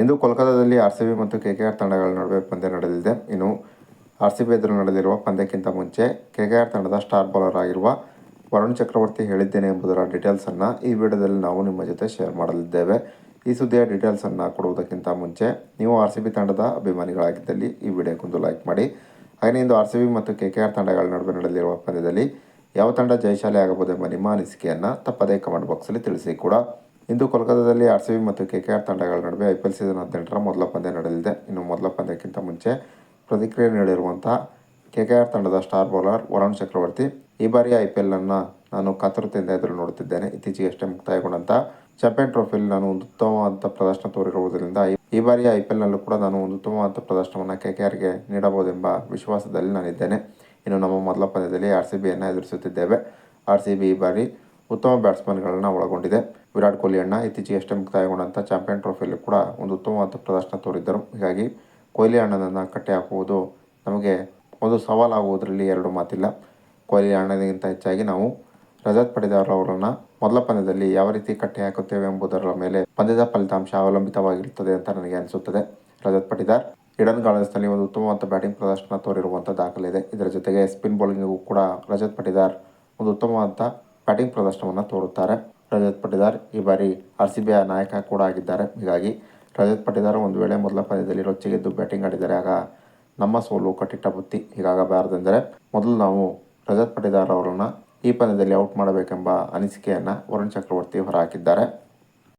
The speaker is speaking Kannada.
ಇಂದು ಕೋಲ್ಕತ್ತಾದಲ್ಲಿ ಆರ್ ಸಿ ಬಿ ಮತ್ತು ಕೆ ಕೆ ಆರ್ ತಂಡಗಳ ನಡುವೆ ಪಂದ್ಯ ನಡೆದಿದೆ. ಇನ್ನು ಆರ್ ಸಿ ಬಿ ಎದುರು ನಡೆದಿರುವ ಪಂದ್ಯಕ್ಕಿಂತ ಮುಂಚೆ ಕೆ ಕೆ ಆರ್ ತಂಡದ ಸ್ಟಾರ್ ಬೌಲರ್ ಆಗಿರುವ ವರುಣ್ ಚಕ್ರವರ್ತಿ ಹೇಳಿದ್ದೇನೆ ಎಂಬುದರ ಡೀಟೇಲ್ಸನ್ನು ಈ ವಿಡಿಯೋದಲ್ಲಿ ನಾವು ನಿಮ್ಮ ಜೊತೆ ಶೇರ್ ಮಾಡಲಿದ್ದೇವೆ. ಈ ಸುದ್ದಿಯ ಡೀಟೇಲ್ಸನ್ನು ಕೊಡುವುದಕ್ಕಿಂತ ಮುಂಚೆ ನೀವು ಆರ್ ಸಿ ಬಿ ತಂಡದ ಅಭಿಮಾನಿಗಳಾಗಿದ್ದಲ್ಲಿ ಈ ವಿಡಿಯೋಕ್ಕೊಂದು ಲೈಕ್ ಮಾಡಿ. ಹಾಗೆ ಇಂದು ಆರ್ ಸಿ ಬಿ ಮತ್ತು ಕೆ ಕೆ ಆರ್ ತಂಡಗಳ ನಡುವೆ ನಡೆದಿರುವ ಪಂದ್ಯದಲ್ಲಿ ಯಾವ ತಂಡ ಜಯಶಾಲಿ ಆಗಬಹುದೆಂಬ ನಿಮ್ಮ ಅನಿಸಿಕೆಯನ್ನು ತಪ್ಪದೇ ಕಮೆಂಟ್ ಬಾಕ್ಸಲ್ಲಿ ತಿಳಿಸಿ ಕೂಡ. ಇಂದು ಕೋಲ್ಕತ್ತಾದಲ್ಲಿ ಆರ್ ಸಿ ಬಿ ಮತ್ತು ಕೆ ಕೆ ಆರ್ ತಂಡಗಳ ನಡುವೆ ಐ ಪಿ ಎಲ್ ಸೀಸನ್ ಹದಿನೆಂಟರ ಮೊದಲ ಪಂದ್ಯ ನಡೆಯಲಿದೆ. ಇನ್ನು ಮೊದಲ ಪಂದ್ಯಕ್ಕಿಂತ ಮುಂಚೆ ಪ್ರತಿಕ್ರಿಯೆ ನೀಡಿರುವಂಥ ಕೆ ಕೆ ಆರ್ ತಂಡದ ಸ್ಟಾರ್ ಬೌಲರ್ ವರುಣ್ ಚಕ್ರವರ್ತಿ ಈ ಬಾರಿ ಐ ಪಿ ಎಲ್ನನ್ನು ನಾನು ಕಾತುರತೆಯಿಂದ ಎದುರು ನೋಡುತ್ತಿದ್ದೇನೆ. ಇತ್ತೀಚೆಗೆ ಅಷ್ಟೇ ಮುಕ್ತಾಯಗೊಂಡಂಥ ಚಾಂಪಿಯನ್ ಟ್ರೋಫಿಯಲ್ಲಿ ನಾನು ಒಂದು ಉತ್ತಮವಾದ ಪ್ರದರ್ಶನ ತೋರಿರುವುದರಿಂದ ಈ- ಈ ಬಾರಿಯ ಐ ಪಿ ಎಲ್ನಲ್ಲೂ ಕೂಡ ನಾನು ಒಂದು ಉತ್ತಮವಾದ ಪ್ರದರ್ಶನವನ್ನು ಕೆ ಕೆ ಆರ್ಗೆ ನೀಡಬಹುದೆಂಬ ವಿಶ್ವಾಸದಲ್ಲಿ ನಾನಿದ್ದೇನೆ. ಇನ್ನು ನಮ್ಮ ಮೊದಲ ಪಂದ್ಯದಲ್ಲಿ ಆರ್ ಸಿ ಬಿಯನ್ನು ಎದುರಿಸುತ್ತಿದ್ದೇವೆ. ಆರ್ ಸಿ ಬಿ ಈ ಬಾರಿ ಉತ್ತಮ ಬ್ಯಾಟ್ಸ್ಮನ್ಗಳನ್ನು ಒಳಗೊಂಡಿದೆ. ವಿರಾಟ್ ಕೊಹ್ಲಿ ಇತ್ತೀಚೆಗೆ ಎಷ್ಟೇ ಮುಕ್ತಾಯಗೊಂಡಂಥ ಚಾಂಪಿಯನ್ ಟ್ರೋಫಿಯಲ್ಲಿ ಕೂಡ ಒಂದು ಉತ್ತಮವಾದ ಪ್ರದರ್ಶನ ತೋರಿದ್ದರು. ಹೀಗಾಗಿ ಕೊಹ್ಲಿ ಅಣ್ಣನನ್ನು ಕಟ್ಟಿ ಹಾಕುವುದು ನಮಗೆ ಒಂದು ಸವಾಲಾಗುವುದರಲ್ಲಿ ಎರಡು ಮಾತಿಲ್ಲ. ಕೊಹ್ಲಿ ಅಣ್ಣನಿಗಿಂತ ಹೆಚ್ಚಾಗಿ ನಾವು ರಜತ್ ಪಡೆದಾರ್ ಅವರನ್ನು ಮೊದಲ ಪಂದ್ಯದಲ್ಲಿ ಯಾವ ರೀತಿ ಕಟ್ಟಿ ಹಾಕುತ್ತೇವೆ ಎಂಬುದರ ಮೇಲೆ ಪಂದ್ಯದ ಫಲಿತಾಂಶ ಅವಲಂಬಿತವಾಗಿರುತ್ತದೆ ಅಂತ ನನಗೆ ಅನಿಸುತ್ತದೆ. ರಜತ್ ಪಟಿದಾರ್ ಇಡನ್ ಗಾರ್ಡನ್ಸ್ನಲ್ಲಿ ಒಂದು ಉತ್ತಮವಾದ ಬ್ಯಾಟಿಂಗ್ ಪ್ರದರ್ಶನ ತೋರಿರುವಂಥ ದಾಖಲೆ ಇದೆ ಇದರ ಜೊತೆಗೆ ಸ್ಪಿನ್ ಬೌಲಿಂಗಿಗೂ ಕೂಡ ರಜತ್ ಪಟಿದಾರ್ ಒಂದು ಉತ್ತಮವಾದ ಬ್ಯಾಟಿಂಗ್ ಪ್ರದರ್ಶನವನ್ನು ತೋರುತ್ತಾರೆ. ರಜತ್ ಪಟ್ಟಿದಾರ್ ಈ ಬಾರಿ ಆರ್ ಸಿ ಬಿಯ ನಾಯಕ ಕೂಡ ಆಗಿದ್ದಾರೆ. ಹೀಗಾಗಿ ರಜತ್ ಪಟ್ಟಿದಾರ್ ಒಂದು ವೇಳೆ ಮೊದಲ ಪಂದ್ಯದಲ್ಲಿ ರೊಚ್ಚಿಗೆದ್ದು ಬ್ಯಾಟಿಂಗ್ ಆಡಿದರೆ ಆಗ ನಮ್ಮ ಸೋಲು ಕಟ್ಟಿಟ್ಟ ಬುತ್ತಿ. ಹೀಗಾಗಬಾರದೆಂದರೆ ಮೊದಲು ನಾವು ರಜತ್ ಪಟ್ಟಿದಾರ್ ಅವರನ್ನು ಈ ಪಂದ್ಯದಲ್ಲಿ ಔಟ್ ಮಾಡಬೇಕೆಂಬ ಅನಿಸಿಕೆಯನ್ನು ವರುಣ್ ಚಕ್ರವರ್ತಿ ಹೊರಹಾಕಿದ್ದಾರೆ.